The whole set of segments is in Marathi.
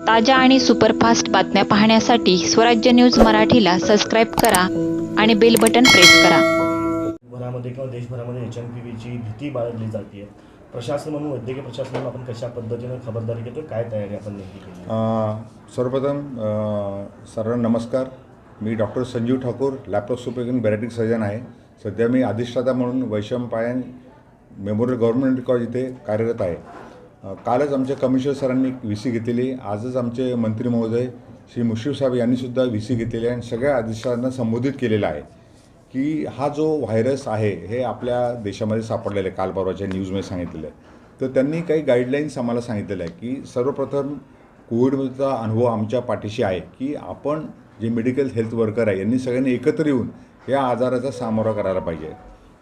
ताज्या आणि सुपरफास्ट बातम्या पाहण्यासाठी स्वराज्य न्यूज मराठीला सबस्क्राईब करा आणि बेल बटन प्रेस करा. भरामध्ये किंवा देशभरामध्ये एच एम पी व्हीची भीती बाळगली जाते. प्रशासन म्हणून वैद्यकीय प्रशासन म्हणून आपण कशा पद्धतीनं खबरदारी घेतो काय तयारी आपण नेमकी केली? अ, सर्वप्रथम अ, सर्वांना नमस्कार. मी doctor Sanjeev Thakur laparoscopic bariatric surgeon आहे. सध्या मी अधिष्ठाता म्हणून वैशंपायन मेमोरियल गव्हर्नमेंट कॉलेज इथे कार्यरत आहे. कालच आमच्या कमिशनर सरांनी व्ही सी घेतलेली आजच आमचे मंत्री महोदय श्री मुश्रीफ साहेब यांनीसुद्धा व्ही सी घेतलेली आहे आणि सगळ्या अधिष्ठातांना संबोधित केलेलं आहे की हा जो व्हायरस आहे हे आपल्या देशामध्ये सापडलेलं आहे. काल परवाच्या न्यूजमध्ये सांगितलेलं आहे. तर त्यांनी काही गाईडलाईन्स आम्हाला सांगितलेलं आहे की सर्वप्रथम कोविडचा अनुभव आमच्या पाठीशी आहे की आपण जे मेडिकल हेल्थ वर्कर आहे यांनी सगळ्यांनी एकत्र येऊन या आजाराचा सामोरा करायला पाहिजे.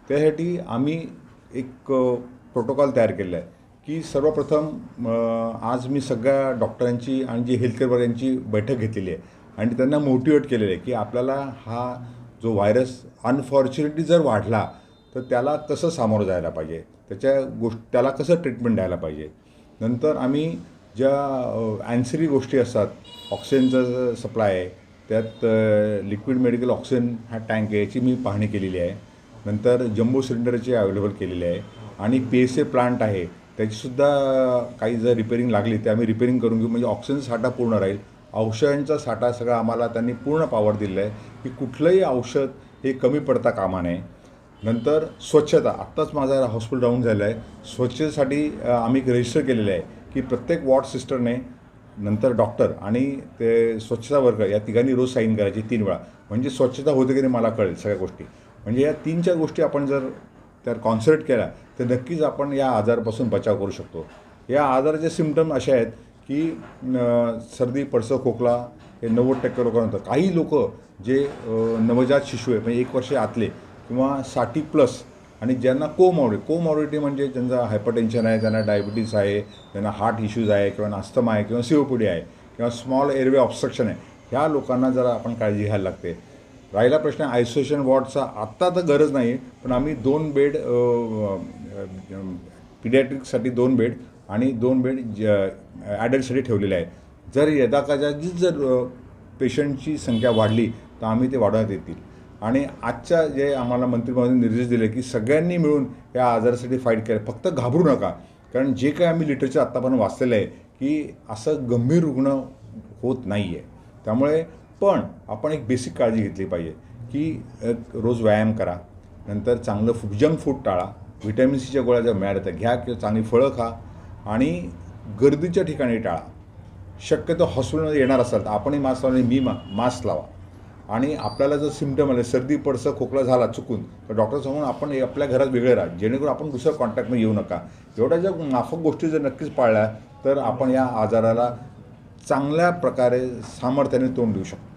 त्यासाठी आम्ही एक प्रोटोकॉल तयार केलेला आहे. की सर्वप्रथम आज मी सगळ्या डॉक्टरांची आणि जे हेल्थकेअर यांची बैठक घेतलेली आहे. आणि त्यांना मोटिवेट केलेलं आहे की आपल्याला हा जो व्हायरस अनफॉर्च्युनेटली जर वाढला तर त्याला कसं सामोरं जायला पाहिजे? त्याच्या गोष्ट त्याला कसं ट्रीटमेंट द्यायला पाहिजे? नंतर आम्ही ज्या ॲन्सरी गोष्टी असतात ऑक्सिजनचं सप्लाय आहे त्यात लिक्विड मेडिकल ऑक्सिजन हा टँक आहे याची मी पाहणी केलेली आहे. नंतर जम्बो सिलेंडरचे अवेलेबल केलेले आहे. आणि पी एस ए प्लांट आहे त्याचीसुद्धा काही जर रिपेरिंग लागली ते आम्ही रिपेरिंग करून घेऊ. म्हणजे ऑक्सिजन साठा पूर्ण राहील. औषधांचा साठा सगळा आम्हाला त्यांनी पूर्ण पावर दिलेला आहे की कुठलंही औषध हे कमी पडता कामा नये. नंतर स्वच्छता. आत्ताच माझा हॉस्पिटल डाऊन झालं आहे. स्वच्छतेसाठी आम्ही रजिस्टर केलेलं आहे की प्रत्येक वॉर्ड सिस्टरने नंतर डॉक्टर आणि ते स्वच्छता वर्कर या तिघांनी रोज साईन करायची तीन वेळा. म्हणजे स्वच्छता होते की नाही मला कळेल सगळ्या गोष्टी. म्हणजे या तीन चार गोष्टी आपण जर त्यावर कॉन्सन्ट्रेट केला तर नक्कीच आपण या आजारापासून बचाव करू शकतो. या आजाराचे सिमटम असे आहेत की सर्दी पडसं खोकला हे नव्वद टक्के लोकांना होतं काही लोक जे नवजात शिशु आहे म्हणजे एक वर्ष आतले किंवा साठी प्लस आणि ज्यांना कोमॉर्डिटी कोमॉर्डिटी म्हणजे ज्यांचा हायपरटेन्शन आहे त्यांना डायबिटीस आहे त्यांना हार्ट इश्यूज आहे किंवा नास्तमा आहे किंवा सीओपीडी आहे किंवा स्मॉल एअरवे ऑब्स्ट्रक्शन आहे ह्या लोकांना जरा आपण काळजी घ्यायला लागते. राहिला प्रश्न आयसोलेशन वॉर्डचा आत्ता तर गरज नाही पण आम्ही दोन बेड पिडियाट्रिकसाठी दोन बेड आणि दोन बेड ज ॲडल्टसाठी ठेवलेले आहे जर यदाकदाचित जर पेशंटची संख्या वाढली तर आम्ही ते वाढवण्यात येतील. आणि आजच्या जे आम्हाला मंत्रिमंडळाने निर्देश दिले की सगळ्यांनी मिळून या आजारासाठी फाईट केलं फक्त घाबरू नका. कारण जे काही आम्ही लिटरेचर आत्तापर्यंत वाचलेलं आहे की असं गंभीर रुग्ण होत नाही आहे त्यामुळे पण आपण एक बेसिक काळजी घेतली पाहिजे की रोज व्यायाम करा नंतर चांगलं फूड जंक फूड टाळा व्हिटॅमिन सीच्या गोळ्या ज्या मिळाल्या त्या घ्या किंवा चांगली फळं खा आणि गर्दीच्या ठिकाणी टाळा. शक्यतो हॉस्पिटलमध्ये येणार असाल तर आपणही मास्क लावणे मी मा मास्क लावा. आणि आपल्याला जर सिमटम आले सर्दी पडसं खोकला झाला चुकून तर डॉक्टर समोर आपण आपल्या घरात वेगळे राहा. जेणेकरून आपण दुसऱ्या कॉन्टॅक्टमध्ये येऊ नका. एवढ्या ज्या माफक गोष्टी जर नक्कीच पाळल्या तर आपण या आजाराला चांगल्या प्रकारे सामर्थ्याने तोंड देऊ शकतो.